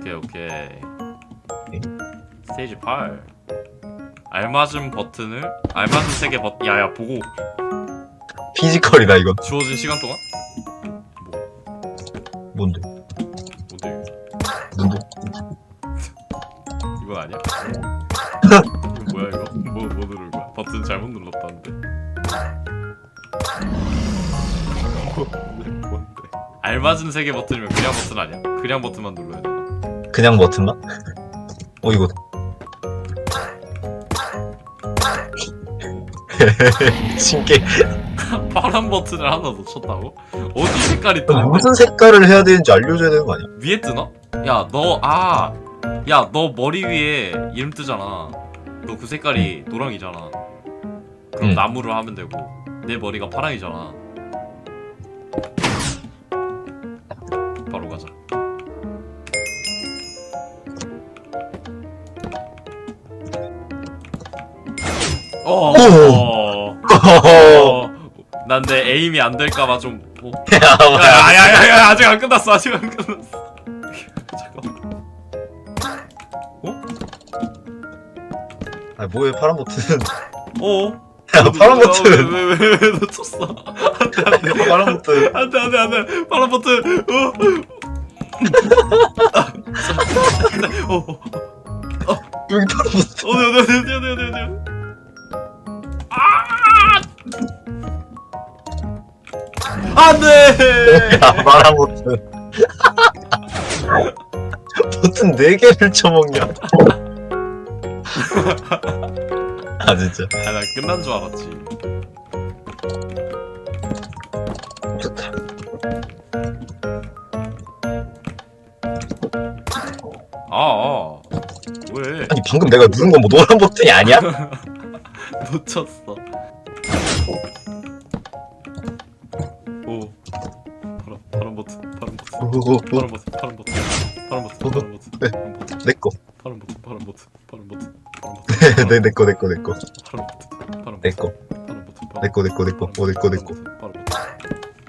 오케이 오케이 네. 스테이지 8 알맞은 버튼을 알맞은 세개 버튼 야야 보고 피지컬이다 이건 주어진 시간 동안 뭔데 뭔데 눈도 이건 아니야? 이거 뭐야 이거? 뭐, 뭐 누른 거야? 버튼 잘못 눌렀다는데? 뭔데? 뭔데? 알맞은 세개 버튼이면 그냥 버튼 아니야? 그냥 버튼만 눌러야 되나? 그냥 버튼만 어 이거 신기 파란 버튼을 하나 놓쳤다고? 어디 색깔이 뜨는데? 무슨 색깔을 해야 되는지 알려줘야 되는 거 아니야 위에 뜨나? 야, 너, 아, 야, 너 머리 위에 이름 뜨잖아. 너 그 색깔이 노랑이잖아. 그럼 응. 나무를 하면 되고, 내 머리가 파랑이잖아. 어, 어, 어, 난내 에임이 안 될까봐 좀, 어. 야야야야 아직 안 끝났어 아직 안 끝났어. 잠깐만. 아 뭐해 파란 버튼. 어? 야 파란 버튼. 왜왜 왜 놓쳤어? 안돼 안돼. 파란 버튼. 안돼 안돼 안돼. 파란 버튼. 어? 어 어, 여기 파란 버튼. 어디 어디 어디 어디 어디 어디 안돼 야 파란 버튼 버튼 4개를 쳐먹냐. 아 진짜. 아 나 끝난 줄 알았지. 좋다. 아 아. 왜? 아니 방금 내가 누른 건 뭐 노란 버튼이 아니야? 놓쳤어. 파란 버튼. 파란 버튼. 파란 버튼. 파란 버튼. 파란 버튼. 네. 파란 버튼. 내꺼 파란 버튼. 파란 버튼. 파란 버튼. 파란 버튼. 내 내꺼 내꺼 내꺼 파란 버튼. 파란 버튼. 내꺼 파란 버튼. 파란 내꺼 내꺼 내꺼 어 내꺼 내꺼. 파란 버튼.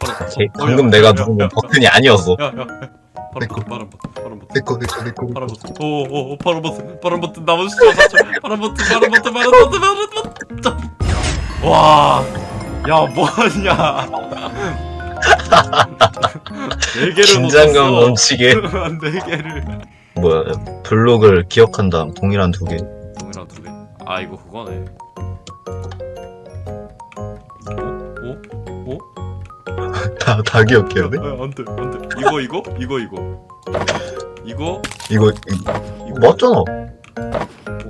파란 버튼. 오케이 어, 방금 야, 내가 야, 누른 야, 버튼이 아니었어 야, 야, 야. 파란 내꺼. 버튼. 파란 버튼. 파란 버튼. 내꺼 내꺼 내꺼 파란 버튼. 오, 오, 오, 파란 버튼. 파란 버튼. 나머지 숫자 파란 버튼. 파란 버튼. 파란 버튼. 파란 버튼. 와. 야, 뭐하냐. 네 개를 긴장감 놓쳤어. 넘치게 네 개를. 뭐야 블록을 기억한 다음 동일한 두개 동이랑 두 개. 아, 이거 그거네. 오? 오? 다, 다 기억해야 돼? 아, 안 돼, 안 돼. 이거, 이거? 이거, 이거. 이거? 이거 이거. 맞잖아 어,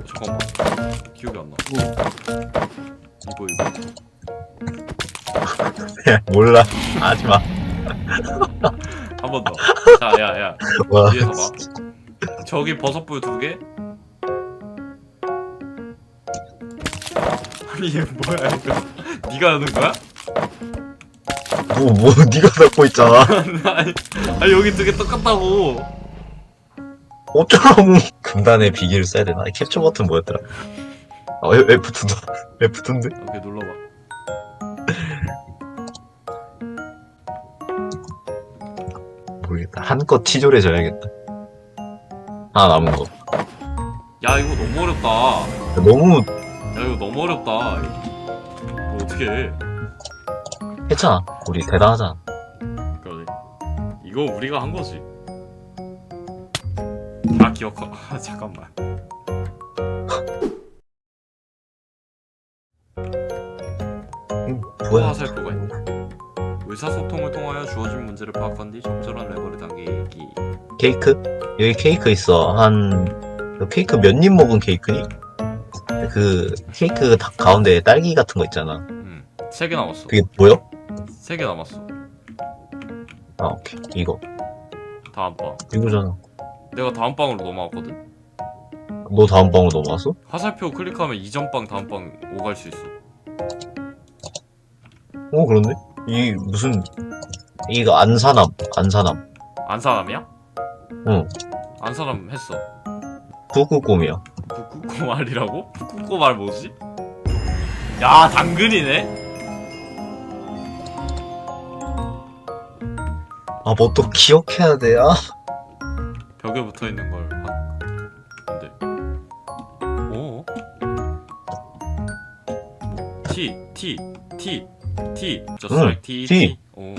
잠깐만. 기억이 안 나. 이거, 이거. 야, 몰라 하지 마 한 번 더. 자, 야, 야. 와 뒤에서 봐. 저기 버섯불 두 개. 아니 얘 뭐야 이거? 네가 하는 거야? 뭐, 뭐, 니가 잡고 있잖아. 아니, 아니 여기 두 개 똑같다고. 어쩌라고. 금단의 비기를 써야 되나? 캡처 버튼 뭐였더라? 어, F2도. F2인데? 오케이 눌러봐. 모르겠다. 한껏 치졸해져야겠다. 하나 남은 거. 야 이거 너무 어렵다. 너무 야 이거 너무 어렵다. 이거 어떻게 해? 했잖아. 우리 대단하잖아. 그러지. 이거 우리가 한 거지. 다 기억하. 아, 잠깐만. 음, 뭐야. 화살표가 있네. 의사소통을 통하여 주어진 문제를 파악한 뒤 적절한 레버를 당기기. 케이크? 여기 케이크 있어. 한, 너 케이크 몇 입 먹은 케이크니? 그, 케이크 다- 가운데 딸기 같은 거 있잖아. 음, 세개 남았어. 그게 뭐야? 세개 남았어. 아, 오케이. 이거. 다음 방. 이거잖아. 내가 다음 방으로 넘어갔거든. 너 다음 방으로 넘어왔어? 화살표 클릭하면 이전 방 다음 방 오갈 수 있어. 어, 그런데? 이, 무슨, 이거 안사남, 안사남. 안사람이야? 응. 안사람 했어. 북극곰이야. 북극고말이라고? 북극고말 뭐지? 야 당근이네. 아, 뭐 또 기억해야 돼. 아, 벽에 붙어 있는 걸 확. 근데. 오. T T T T. Just 응, T T. T. 오.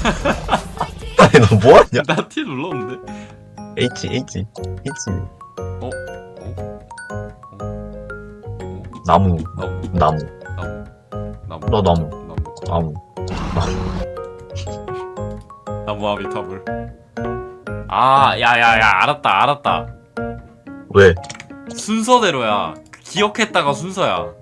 아니 너 뭐하냐 나 T 눌렀는데. H H H 어? 나무 나무 나무 나무 나 나무 나무 나무 나무 아비타불. 아, 야야야, 알았다, 알았다. 왜 순서대로야. 기억했다가 순서야.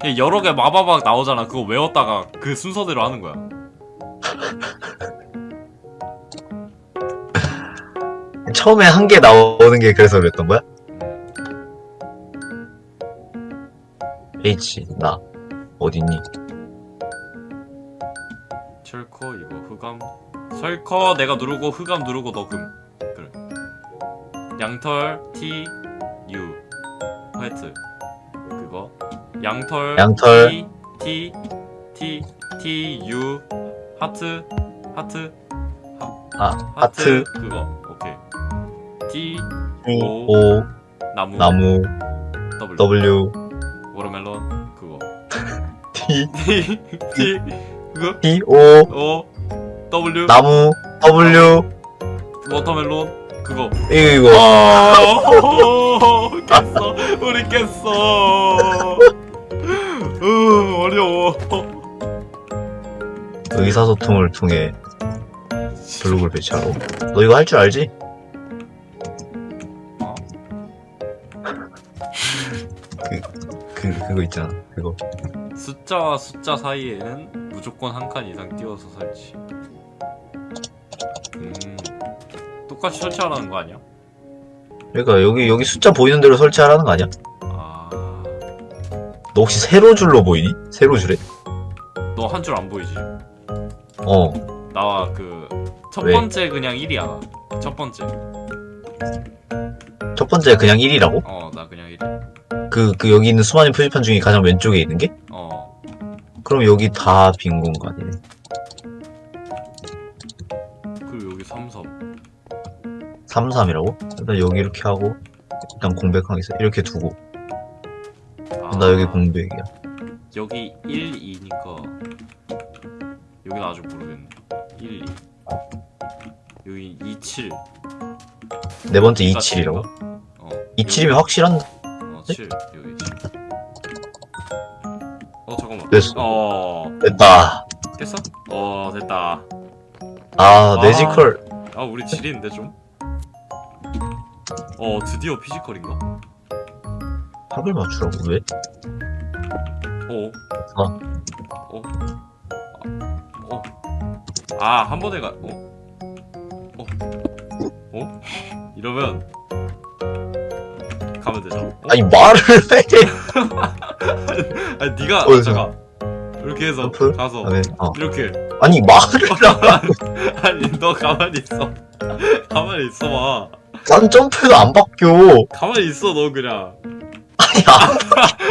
그냥 여러 개 마바박 나오잖아. 그거 외웠다가 그 순서대로 하는 거야. 처음에 한 개 나오는 게 그래서 그랬던 거야 H 나 어딨니 철커 이거 흑암. 철커 내가 누르고 흑암 누르고 너금. 그래. 양털 T U 화이트. 양털 양털. T T T T U 하트 하트 아 하트 그거. 오케이. T O, 오. O 나무 나무 W W 워터멜론 그거. T T T 그거. T O O W 나무 W 워터멜론 그거. 이거 아, 깼어. 우리 깼어. 으, 어려워. 의사소통을 통해 블록을 배치하러 너 이거 할 줄 알지? 어? 그, 그, 그거 있잖아 그거 숫자와 숫자 사이에는 무조건 한 칸 이상 띄워서 설치. 음, 똑같이 설치하라는 거 아니야? 그러니까 여기 여기 숫자 보이는 대로 설치하라는 거 아니야? 아, 너 혹시 세로 줄로 보이니? 세로 줄에? 너 한 줄 안 보이지? 어 나와 그첫 왜? 번째 그냥 1이야. 첫 번째. 첫 번째 그냥 1이라고? 어, 나 그냥 1. 그, 그 여기 있는 수많은 표지판 중에 가장 왼쪽에 있는 게? 어, 그럼 여기 다 빈 공간이네 그리고 여기 3, 3. 3, 3이라고? 일단 여기 이렇게 하고 일단 공백하겠어 이렇게 두고 아, 나 여기 공백이야. 여기 1, 2니까 여기는 아직 모르겠네. 1, 2 여기 2, 7 네 번째 27이라고? 어 27이면 확실한데? 어 7, 여기 7 어 잠깐만. 됐어. 어. 됐다. 됐어? 어 됐다. 아 내지컬. 아 우리 지리인데 좀? 어 드디어 피지컬인가? 합을 맞추라고 왜? 어? 어. 어? 아, 어? 아, 한 번에 가, 어? 어? 어? 이러면, 가면 되잖아. 어? 아니 말을 해 아니, 니가, 어디서? 잠깐. 이렇게 해서, 점프? 가서, 아, 네. 어. 이렇게. 아니 말을 아니, 너 가만히 있어. 가만히 있어 봐. 난 점프도 안 바뀌어 가만히 있어, 너 그냥. 안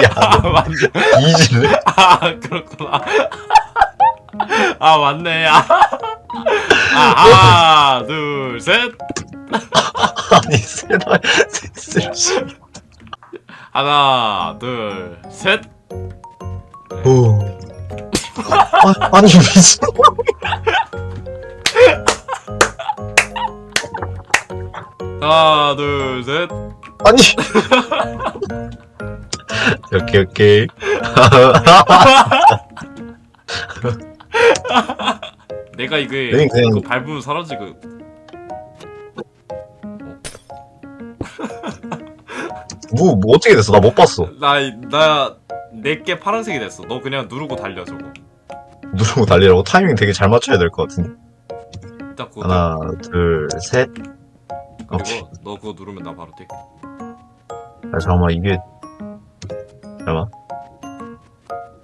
야, 아, 맞네. 이질래? 아, 그렇구나. 아, 맞네. 아, 아 하나, 둘, 셋. 아니 세달 셋을 씨. 하나, 둘, 셋. 오. 아, 아니 미친 하나, 둘, 셋. 아니 오케이 오케이 내가 이게 그냥- 그 밟으면 사라지고. 뭐, 뭐 어떻게 됐어 나 못 봤어 나, 나, 내게 파란색이 됐어. 너 그냥 누르고 달려, 저거. 누르고 달리라고 타이밍 되게 잘 맞춰야 될 것 같은데 딱 그거. 하나 둘셋 오케이 그리고 너 그거 누르면 나 바로 뛸게. 아 잠깐만 이게 잠깐만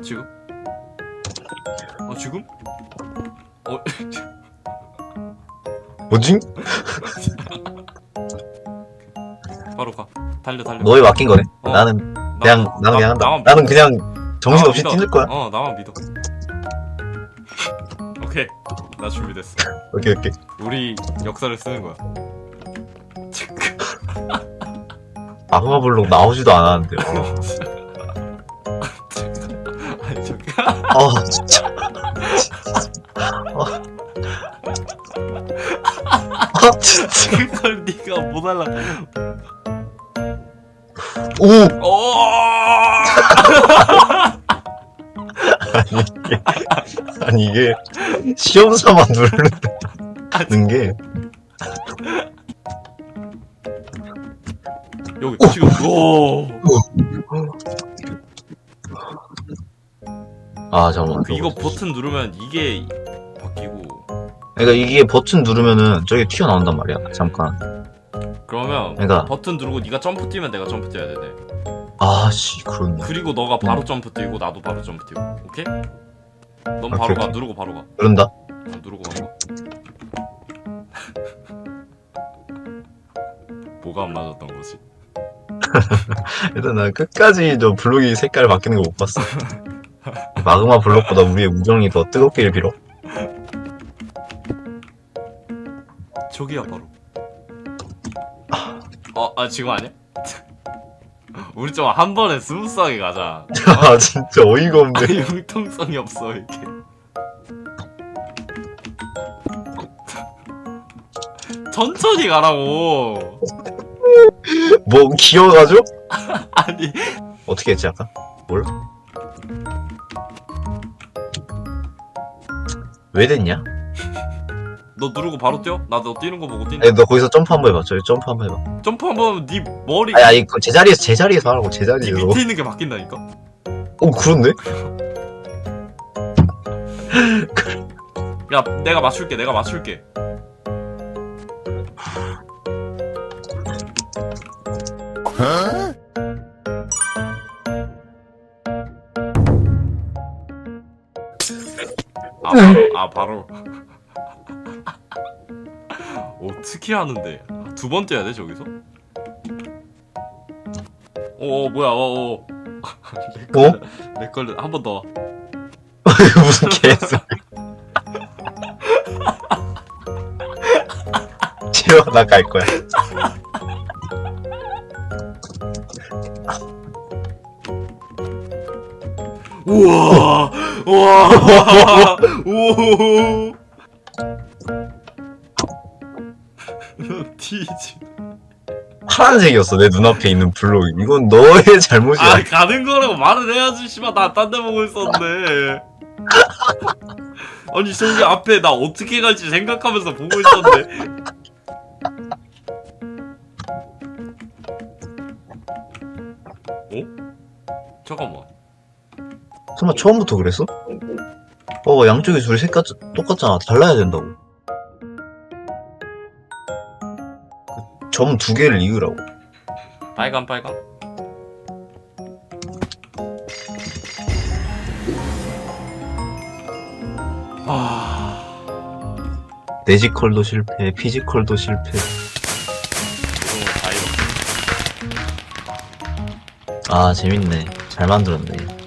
지금? 어, 지금? 어, 뭐지? 바로 가. 달려, 달려. 너에 맡긴 거네 어. 나는 나- 그냥 나- 나는 그냥 한다 나만 나는. 그냥 정신없이 나만 뛰는. 거야 어, 나만 믿어. 오케이. 나 준비됐어. 오케이 오케이 우리 역사를 쓰는 거야. 마그마 블록 나오지도 않았는데요. 아 진짜. 아 진짜. 그걸 네가 못 알아. 오 오! 아니 이게 시험 삼아 누르는 게 여기 지금 오. 아 잠깐만. 그 이거 버튼 누르면 이게 바뀌고 그러니까 이게 버튼 누르면은 저게 튀어나온단 말이야. 잠깐. 그러면 그러니까 버튼 누르고 네가 점프 뛰면 내가 점프 뛰어야 되네. 아씨 그렇네. 그리고 너가 바로 점프 뛰고 나도 바로 점프 뛰고. 오케이? 넌 오케이, 바로 가. 오케이. 누르고 바로 가. 그런다. 어, 누르고 바로 가. 뭐가 안 맞았던 거지? 일단 난 끝까지 저 블록이 색깔 바뀌는 거 못 봤어. 마그마 블록보다 우리의 우정이 더 뜨겁기를 빌어. 저기야 바로. 어, 아 지금 아니야? 우리 좀 한 번에 스무스하게 가자. 아 진짜 어이가 없네. 아니, 융통성이 없어 이렇게. 천천히 가라고. 뭐 기어가죠? 아니 어떻게 했지 아까? 몰 왜 됐냐? 너 누르고 바로 뛰어? 나 너 뛰는 거 보고 뛰는. 아니 너 거기서 점프 한번 해봐. 저기 점프 한번 해봐. 점프 한번 네 머리 아니 아니 그 제자리에서 제자리에서 하라고 네 제자리에서. 밑에 있는 게 바뀐다니까. 어 그렇네? 야 내가 맞출게. 내가 맞출게. 아 아 바로 어떻게 하는데 두번 뛰어야 돼 저기서? 어, 어 뭐야 어 어 어? 내 걸려 한 번 더. 무슨 개소리. 싫어 나갈 거야. 우와 우와 오 뒤지 파란색이었어 내 눈앞에 있는 블록. 이건 너의 잘못이야. 아 가는 거라고 말을 해야지 씨발 나딴 데 보고 있었는데 아니 저기 앞에 나 어떻게 갈지 생각하면서 보고 있었는데 어? 잠깐만 설마 처음부터 그랬어? 어 양쪽이 둘이 색깔 똑같잖아. 달라야 된다고. 그 점 두 개를 이으라고. 빨간 빨간 아 내지컬도 실패, 피지컬도 실패. 이거 다 이렇게 아 재밌네. 잘 만들었네.